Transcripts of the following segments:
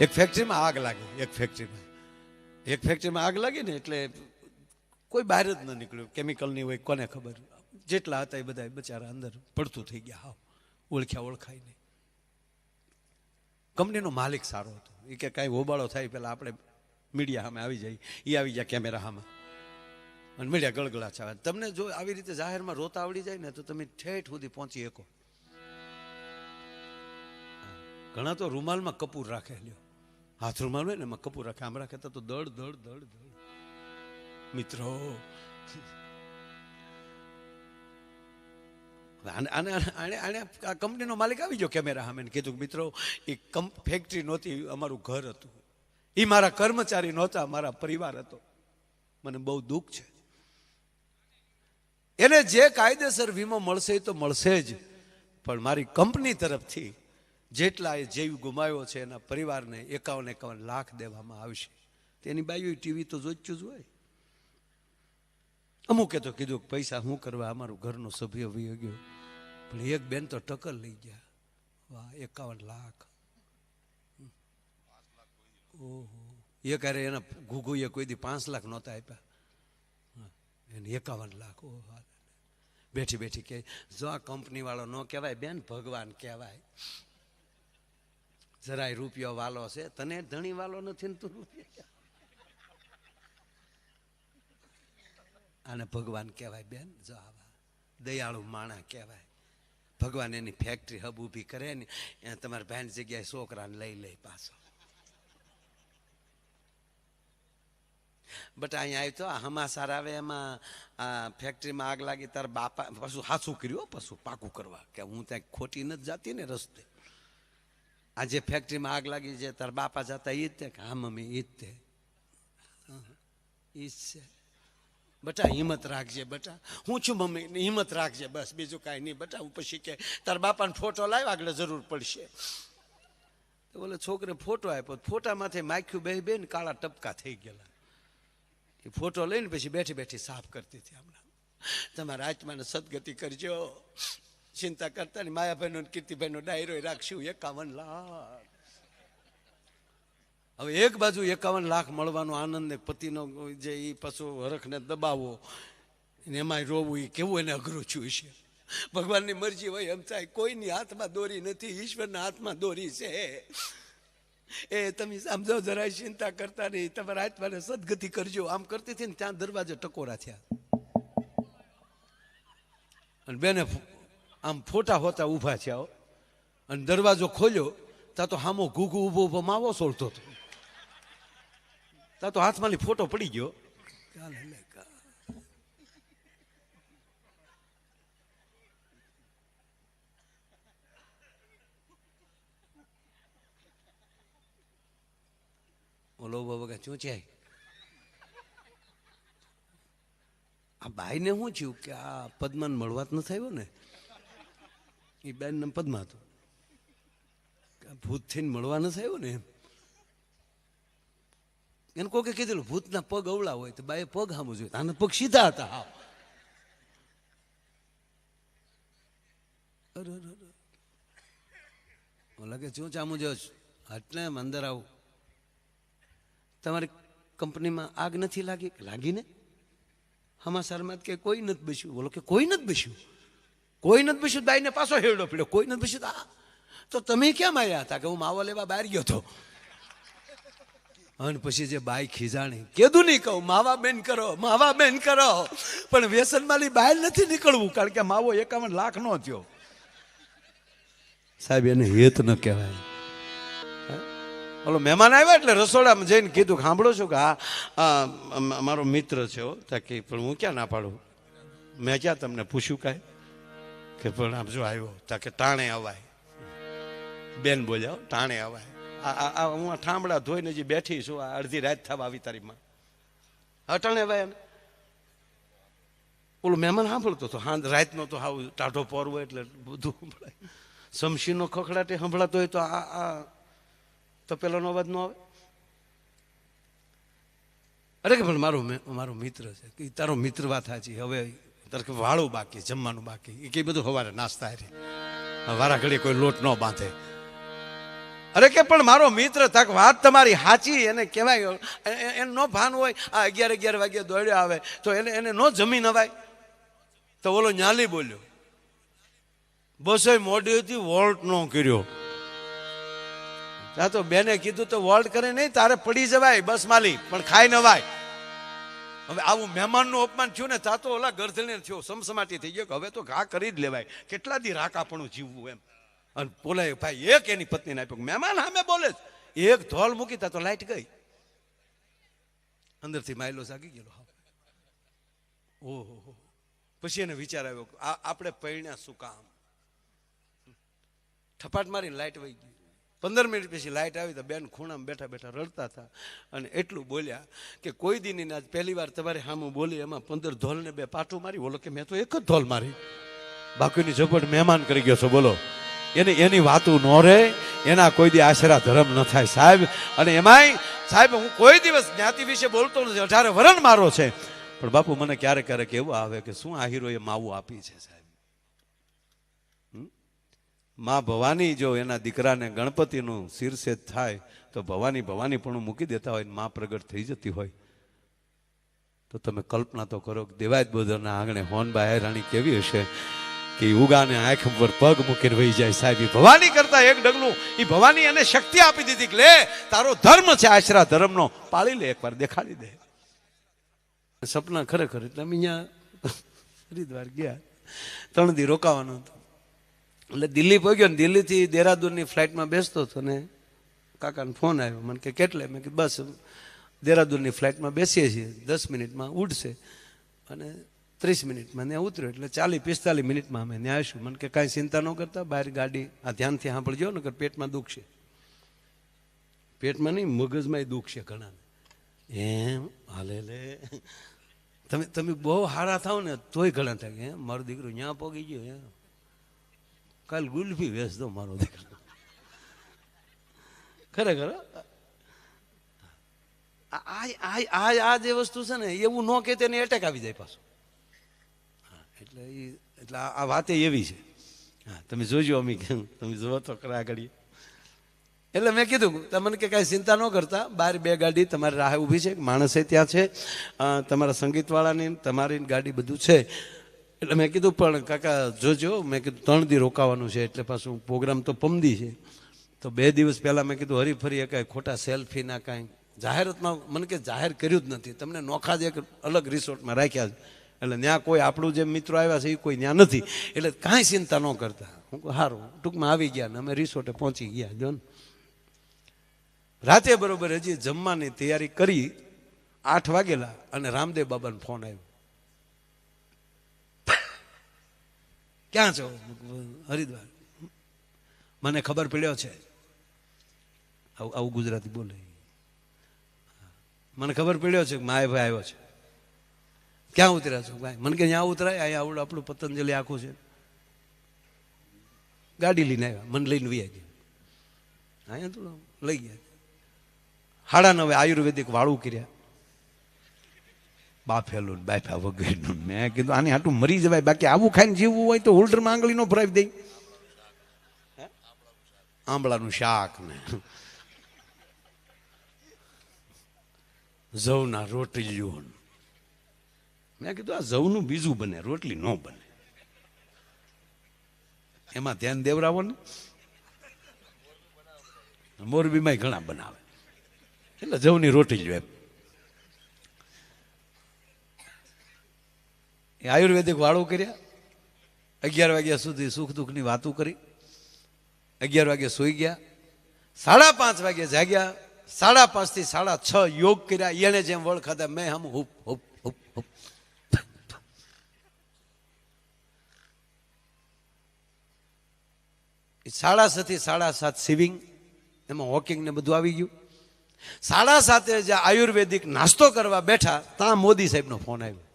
એક ફેક્ટરીમાં આગ લાગી, એક ફેક્ટરીમાં એક ફેક્ટરીમાં આગ લાગી ને એટલે કોઈ બહાર જ ન નીકળ્યું. કેમિકલની હોય, કોને ખબર? જેટલા હતા એ બધા બચારા અંદર પડતું થઈ ગયા, હાવ. ઓળખ્યા ઓળખાય નહીં. કંપનીનો માલિક સારો હતો. એ કે કાંઈ હોબાળો થાય પહેલાં આપણે મીડિયા સામે આવી જાય. એ આવી જાય કેમેરા સામે. અને મીડિયા ગળગળા ચાવે. તમને જો આવી રીતે જાહેરમાં રોતા આવડી જાય ને, તો તમે ઠેઠ સુધી પહોંચી શકો. ઘણા તો રૂમાલમાં કપૂર રાખે લ્યો. હાથ રૂમાલ હોય ને, એમાં કપૂર આમ રાખે તો દળ દળ દળ દળ. મિત્રો. આને આને આને આ કંપનીનો માલિક આવી ગયો કેમેરા સામે કીધું મિત્રો, એ કંપ ફેક્ટરી નહોતી, અમારું ઘર હતું. એ મારા કર્મચારી નહોતા, મારા પરિવાર હતો. મને બહુ દુઃખ છે. એને જે કાયદેસર વીમો મળશે એ તો મળશે જ, પણ મારી કંપની તરફથી જેટલા એ જીવ ગુમાવ્યો છે એના પરિવારને એકાવન એકાવન લાખ દેવામાં આવશે. તેની બાજુ ટીવી તો જોચ્યું જ હોય. અમુકે તો કીધું કે પૈસા શું કરવા અમારું ઘરનો સભ્ય વહી ગયો. પણ એક બેન તો ટક્કર લઈ ગયા. વાહ, એકાવન લાખ. ઓહો. એક ક્યારે એના ઘુઘુએ કોઈ દી પાંચ લાખ નહોતા આપ્યા. એને એકાવન લાખ. ઓહો બેઠી બેઠી કે જો આ કંપનીવાળો ન કહેવાય, બેન ભગવાન કહેવાય. જરાય રૂપિયો વાલો છે. તને ધણી વાલો નથી ને તું રૂપિયા આને ભગવાન કહેવાય બેન, જો આવા દયાળુ માણા કહેવાય. ભગવાન એની ફેક્ટરી હબ ઊભી કરે ને, એ તમારા બહેન જગ્યાએ છોકરાને લઈ લે પાછો. બટ અહીંયા આવ્યો તો હમાસાર આવે, એમાં આ ફેક્ટરીમાં આગ લાગી, તાર બાપા પશુ હાસું કર્યું પશુ પાકું કરવા. કે હું ત્યાં ખોટી નથી જાતી ને રસ્તે. આ જે ફેક્ટરીમાં આગ લાગી છે, તાર બાપા જતા એ જ તે હા, મમ્મી એ જ તે. ઈ જ છે. બટા, હિંમત રાખજે, બટા. હું છું, મમ્મી હિંમત રાખજે, બસ, બીજું કાંઈ નહીં. બટા, હું પછી કે, તાર બાપાને ફોટો લાવ્યો, આગળ જરૂર પડશે. તો બોલે, છોકરે ફોટો આપ્યો. ફોટામાંથી માખ્યું બે બેન, કાળા ટપકા થઈ ગયેલા. એ ફોટો લઈને પછી બેઠી બેઠી સાફ કરતી હતી હમણાં. તમારા આત્માને સદગતિ કરજો. ચિંતા કરતા ને માયાભાઈનો કીર્તિભાઈનો ડાયરો રાખશું એકાવન લાખ હવે એક બાજુ એકાવન લાખ મળવાનો આનંદ ને પતિનો જે એ પશુ હરખને દબાવો ને એમાંય રોવું એ કેવું એને અઘરું છું છે ભગવાનની મરજી હોય એમ થાય કોઈની હાથમાં દોરી નથી ઈશ્વરના હાથમાં દોરી છે એ તમે સમજો જરાય ચિંતા કરતા નહીં તમારા હાથમાં સદગતિ કરજો આમ કરતી હતી ને ત્યાં દરવાજે ટકોરા થયા અને બેને આમ ફોટા હોતા ઊભા છે આવો અને દરવાજો ખોલ્યો ત્યાં તો હામો ઘૂઘું ઊભો ઊભો માવો સોળતો હતો. ત્યાં તો હાથમાંથી ફોટો પડી ગયો. ઓલો બાબા છે? આ ભાઈને શું થયું કે આ પદ્માન જ નથી આવ્યો ને? એ બેન પદ્મા હતું. ભૂત થઈને મળવા નથી આવ્યો ને એમ. એને કોકે કીધેલું, ભૂતના પગ અવળા હોય તો બાએ પગ સામું જોઈએ. આના પગ સીધા હતા હા અરે અરે કે શું ચામું જો એટલે અંદર આવું. તમારી કંપનીમાં આગ નથી લાગી? લાગીને હમાસારમાં કે કોઈ નથી બસ્યું? બોલો કે કોઈ નથી બસ્યું? કોઈ નથી પૂછ્યું બાઈને પાછો હેરડો પડ્યો. કોઈ નથી તો આ તો તમે કેમ આવ્યા હતા કે હું માવો લેવા બહાર ગયો હતો અને પછી જે બાઈ ખીજાણી, કીધું નહીં કહું, માવા બેન કરો, માવા બેન કરો. પણ વ્યસનમાંથી બહાર નથી નીકળવું, કારણ કે માવો એકાવન લાખ નો થયો. સાહેબ, એને હેત ન કહેવાય. ઓલો મહેમાન આવ્યા એટલે રસોડામાં જઈને કીધું સાંભળો છો કે આ મારો મિત્ર છે તાકી પણ હું ક્યાં ના પાડું? મેં ક્યાં તમને પૂછ્યું કાંઈ? કે પણ આમ જો આવ્યો, તા કે ટાણે અવાય. બેન બોલ્યા તાણે અવાય. આ, આ- હું આ ઠામડા ધોઈને જે બેઠી છું, આ અડધી રાત થવા આવી તારીમાં અટાણે એને. ઓલું મહેમાન સાંભળતો હતો હા રાતનો તો હાવ ટાઢો પોરવો એટલે બધું સંભળાય. શમશીનો ખખડાટે સંભળાતો હોય તો આ આ, તો પેલાનો અવાજ ન આવે. અરે કે પણ મારો મારો મિત્ર છે, કે તારો મિત્ર વાત સાચી હવે તારે વાળું બાકી, જમવાનું બાકી. એ કે બધું સવારે નાસ્તા હારે. વારા ઘડી કોઈ લોટ ન બાંધે. અરે કે પણ મારો મિત્ર તક વાત તમારી સાચી, એને કહેવાય એને ન ભાન હોય, આ અગિયાર અગિયાર વાગે દોડ્યો આવે, તો એને એને ન જમી નવાય તો ઓલો ન્યાલી બોલ્યો, બસો મોડી હતી વોલ્ટ ન કર્યો. આ તો બેને કીધું, તો વોલ્ટ કરે નહીં, તારે પડી જવાય બસ માલી, પણ ખાઈ નવાય હવે આવું મહેમાનનું અપમાન થયું ને, તા તો ઓલા ગરધને થયો, સમસમાટી થઈ ગયો કે હવે તો ઘા કરી જ લેવાય. કેટલા દી રાકાપણું જીવવું એમ. અને બોલાય, ભાઈ, એક એની પત્નીને આપ્યો. મહેમાન સામે બોલે જ એક ધોલ મૂકી તા તો લાઈટ ગઈ. અંદરથી માયલો જાગી ગયેલો. ઓહો પછી એને વિચાર આવ્યો આપણે પૈણ્યા શું કામ? ઠપાટ મારી લાઈટ વહી ગઈ. પંદર મિનિટ પછી લાઈટ આવી તો બેન ખૂણામાં બેઠા બેઠા રડતા હતા. અને એટલું બોલ્યા કે કોઈ દીની આજ પહેલી વાર તમારે હામું બોલી એમાં પંદર ધોલને બે પાટું મારી. બોલો કે મેં તો એક જ ધોલ મારી. બાકીની ઝપટ મહેમાન કરી ગયો છો, બોલો. એની એની વાતું ન રહે, એના કોઈ દી આશરા ધર્મ ન થાય, સાહેબ. અને એમાંય, સાહેબ, હું કોઈ દિવસ જ્ઞાતિ વિશે બોલતો નથી. અઢારે વરણ મારો છે. પણ બાપુ મને ક્યારેક ક્યારેક એવું આવે કે શું આ હીરોએ માવું આપી છે, સાહેબ? માં ભવાની જો એના દીકરાને ગણપતિનું શિરસેદ થાય, તો ભવાની ભવાની પણ મૂકી દેતા હોયમાં પ્રગટ થઈ જતી હોય. તો તમે કલ્પના તો કરો કે દેવાયત બોધરના આંગણે હોનબા રાણી કેવી હશે? કે ઉગાને આંખ પર પગ મૂકીને વહી જાય સાહેબ. ભવાની કરતા એક ડગલું એ ભવાની એને શક્તિ આપી દીધી લે, તારો ધર્મ છે આશરા ધર્મનો. પાળી લે એકવાર, દેખાડી દે. સપના ખરેખર એટલે અમે અહીંયા હરિદ્વાર ગયા. ત્રણ દી રોકાવાનું હતું. એટલે દિલ્હી પહોંચ્યો ને દિલ્હીથી દેહરાદૂનની ફ્લાઇટમાં બેસતો હતો ને કાકાને ફોન આવ્યો. મને કે, કેટલે? મેં કીધું, બસ, દેહરાદૂનની ફ્લાઇટમાં બેસીએ છીએ. દસ મિનિટમાં ઉડશે. અને ત્રીસ મિનિટમાં ત્યાં ઉતર્યો. એટલે ચાલીસ, પિસ્તાલીસ મિનિટમાં અમે ત્યાં આવીશું. મને કે, કાંઈ ચિંતા ન કરતા, બહાર ગાડી, આ ધ્યાનથી સાંભળજો ને પેટમાં દુખશે. પેટમાં નહીં, મગજમાં દુખશે ઘણા. એમ, હાલે લે. તમે તમે બહુ હારા થાવ ને, તોય ઘણા થાય. એમ, મારો દીકરો ત્યાં પોગી ગયો, એમ. કાલ ગુલ્ફી વેચતો મારો દીકરો. ખરેખર? આ જે વસ્તુ છે ને, એવું ન કે તેને એટેક આવી જાય પાછો. એટલે એ એટલે આ વાતે એવી છે. હા, તમે જોજો અમી કેમ તમે જોવો તો ખરા આગળ એટલે મેં કીધું, તમને કે કાંઈ ચિંતા ન કરતા બહાર બે ગાડી, તમારી રાહ ઊભી છે માણસે ત્યાં છે તમારા સંગીતવાળાની તમારી ગાડી બધું છે. એટલે મેં કીધું, પણ કાકા, જોજો, મેં કીધું, ત્રણ દી રોકાવાનું છે, એટલે પાછું પ્રોગ્રામ તો પમદી છે. તો બે દિવસ પહેલાં મેં કીધું હરીફરી કાંઈ ખોટા સેલ્ફીના કાંઈ. જાહેરાતમાં મને કે, જાહેર કર્યું જ નથી. તમને નોખા જ એક અલગ રિસોર્ટમાં રાખ્યા છે. એટલે ત્યાં કોઈ આપણું જે મિત્રો આવ્યા છે, એ કોઈ ત્યાં નથી. એટલે કાંઈ ચિંતા ન કરતા. હું સારું ટૂંકમાં આવી ગયા ને અમે રિસોર્ટે પહોંચી ગયા. જો ને. રાતે બરોબર હજી જમવાની તૈયારી કરી, આઠ વાગેલા અને રામદેવ બાબાનો ફોન આવ્યો ક્યાં છો? હરિદ્વાર. મને ખબર પડ્યો છે. આવું આવું ગુજરાતી બોલે. મને ખબર પડ્યો છે માય ભાઈ આવ્યો છે. ક્યાં ઉતર્યા છો ભાઈ? મને કે ત્યાં ઉતરાય, અહીંયા આવડું આપણું પતંજલિ આખું છે. ગાડી લઈને આવ્યા. મને લઈને વી ગયા. અહીંયા તો લઈ ગયા. હાડા નવે આયુર્વેદિક વાળું કર્યા. બાફેલું બાફ્યા વગરનું મેં કીધું, આની હાટું મરી જવાય, બાકી આવું ખાઈને જીવવું હોય તો હોલ્ડરમાં આંગળી નો ભરાવી દઈ આંબળાનું શાક ને. જવના રોટલીઓ. મેં કીધું, આ જવનું બીજું બને, રોટલી ન બને. એમાં ધ્યાન દેવરાવો ને. મોરબીમાં ઘણા બનાવે. એટલે જવની રોટી લ્યો એમ એ આયુર્વેદિક વાળું કર્યા. અગિયાર વાગ્યા સુધી સુખ દુઃખની વાતો કરી. અગિયાર વાગે સૂઈ ગયા. સાડા પાંચ વાગે જાગ્યા. સાડા પાંચથી સાડા છ યોગ કર્યા. એને જેમ વળ ખાધા, મેં હમ હુપ હુપ હુપ હુપ. સાડા છ થી સાડા સાત સિવિંગ, એમાં વોકિંગ ને બધું આવી ગયું. સાડા સાતે જે આયુર્વેદિક નાસ્તો કરવા બેઠા ત્યાં મોદી સાહેબનો ફોન આવ્યો.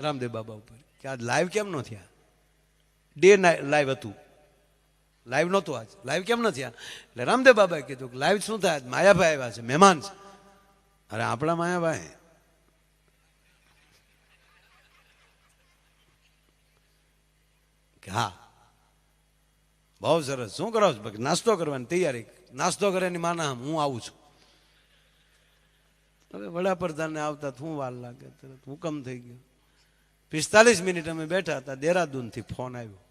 રામદેવ બાબા ઉપર, કે આજ લાઈવ કેમ ન થયા? ડે લાઈવ હતું. લાઈવ નહોતું આજ. લાઈવ કેમ ન થયા? એટલે રામદેવ બાબાએ કીધું કે લાઈવ શું થાય? માયાભાઈ આવ્યા છે, મહેમાન છે. અરે આપણા માયાભાઈ. હા. બહુ સરસ. શું કરો છો? નાસ્તો કરવાની તૈયારી. નાસ્તો કરે એની માના હું આવું છું. હવે વડાપ્રધાનને આવતા શું વાર લાગે? તરત હુકમ થઈ ગયો. પિસ્તાલીસ મિનિટ અમે બેઠા હતા દેહરાદૂનથી ફોન આવ્યો.